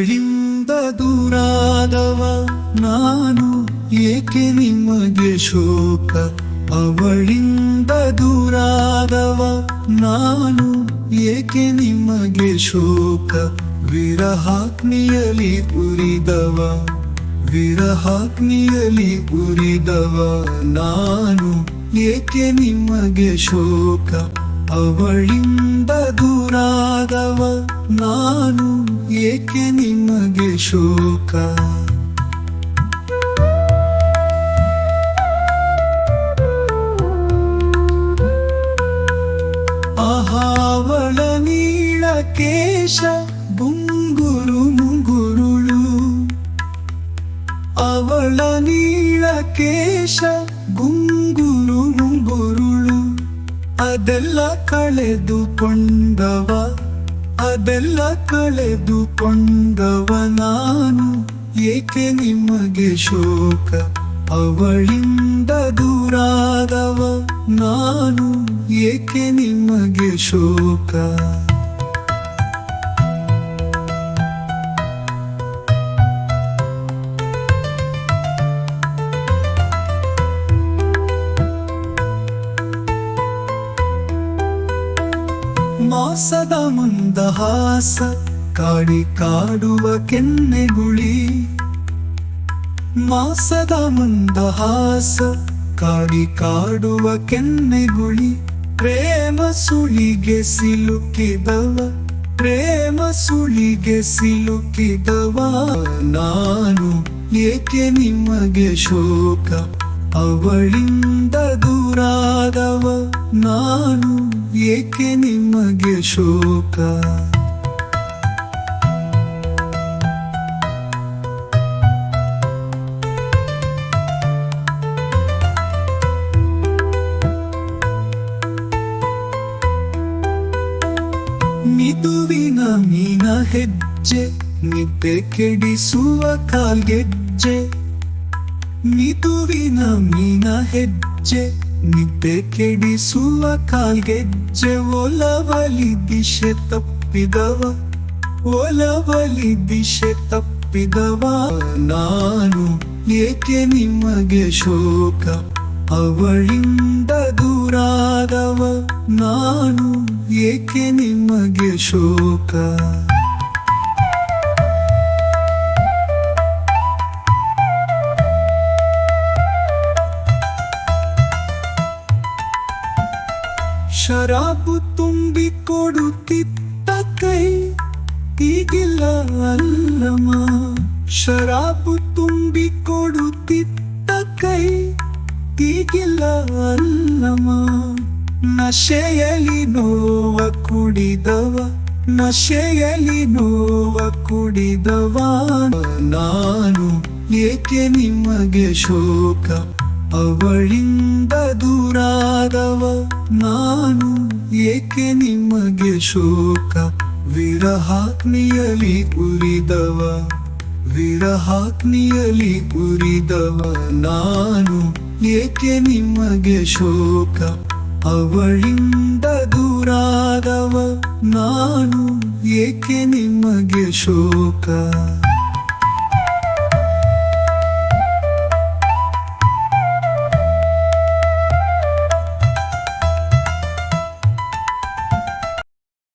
ಅವಳಿಂದ ದೂರಾದವ ನಾನು ಏಕೆ ನಿಮಗೆ ಶೋಕ? ಅವಳಿಂದ ದೂರಾದವ ನಾನು ಏಕೆ ನಿಮಗೆ ಶೋಕ? ವಿರಹಾಗ್ನಿಯಲಿ ಉರಿದವ ವಿರಹಾಗ್ನಿಯಲಿ ಉರಿದವ ನಾನು ಏಕೆ ನಿಮಗೆ ಶೋಕ? ಅವಳಿಂದ ದೂರಾದವ ನಾನು ಏಕೆ ನಿಮಗೆ ಶೋಕ? ಅಹಾವಳ ನೀಳ ಕೇಶ, ಬುಂಗುರು ಮುಂಗುರುಳು. ಅವಳ ನೀಳ ಕೇಶ ಗುಂಗುರು ಮುಂಗುರುಳು. ಅದೆಲ್ಲ ಕಳೆದುಕೊಂಡವ ಅದೆಲ್ಲ ಕಳೆದುಕೊಂಡವ ನಾನು. ಏಕೆ ನಿಮಗೆ ಶೋಕ? ಅವಳಿಂದ ದೂರಾದವ ನಾನು. ಏಕೆ ನಿಮಗೆ ಶೋಕ? ಮಾಸದ ಮಂದಹಾಸ ಕಾಡಿ ಕಾಡುವ ಕೆನ್ನೆಗುಳಿ. ಮಾಸದ ಮಂದಹಾಸ ಕಾಡಿ ಕಾಡುವ ಕೆನ್ನೆಗುಳಿ. ಪ್ರೇಮ ಸುಳಿಗೆ ಸಿಲುಕಿದವ, ಪ್ರೇಮ ಸುಳಿಗೆ ಸಿಲುಕಿದವ. ನಾನು ಏಕೆ ನಿಮಗೆ ಶೋಕ? ಅವಳಿಂದ ದೂರಾದವ ನಾನು ಏಕೆ ನಿಮಗೆ ಶೋಕ? ಮಿದುವಿನ ಮೀನ ಹೆಜ್ಜೆ ನಿದ್ದೆ ಕೆಡಿಸುವ ಕಾಲ್ಗೆಜ್ಜೆ. ಮಿದುವಿನ ಮೀನ ಹೆಜ್ಜೆ ನಿದ್ದೆ ಕೆಡಿಸುವ ಕಾಲ್ಗೆಜ್ಜೆ ಒಲವಲಿ ದಿಶೆ ತಪ್ಪಿದವ, ಒಲವಲಿ ದಿಶೆ ತಪ್ಪಿದವ. ನಾನು ಏಕೆ ನಿಮಗೆ ಶೋಕ? ಅವಳಿಂದ ದೂರಾದವ, ನಾನು ಏಕೆ ನಿಮಗೆ ಶೋಕ? ಶರಾಬು ತುಂಬಿ ಕೊಡುತ್ತಿತ್ತ ಕೈ, ಈಗಿಲ್ಲ ಅಲ್ಲಮ್ಮ. ಶರಾಬು ತುಂಬಿ ಕೊಡುತ್ತಿತ್ತ ಕೈ, ಈಗಿಲ್ಲ ಅಲ್ಲಮ್ಮ. ನಶೆಯಲ್ಲಿ ನೋವ ಕುಡಿದವ, ನಶೆಯಲ್ಲಿ ನೋವ ಕುಡಿದವ. ನಾನು ಏಕೆ ನಿಮಗೆ ಶೋಕ? ಅವಳಿಂದ ದೂರಾದವ. ನಾನು ಏಕೆ ನಿಮಗೆ ಶೋಕ? ವಿರಹಾಗ್ನಿಯಲಿ ಉರಿದವ ವಿರಹಾಗ್ನಿಯಲಿ ಉರಿದವ ನಾನು ಏಕೆ ನಿಮಗೆ ಶೋಕ? ಅವಳಿಂದ ದೂರಾದವ, ನಾನು ಏಕೆ ನಿಮಗೆ ಶೋಕ?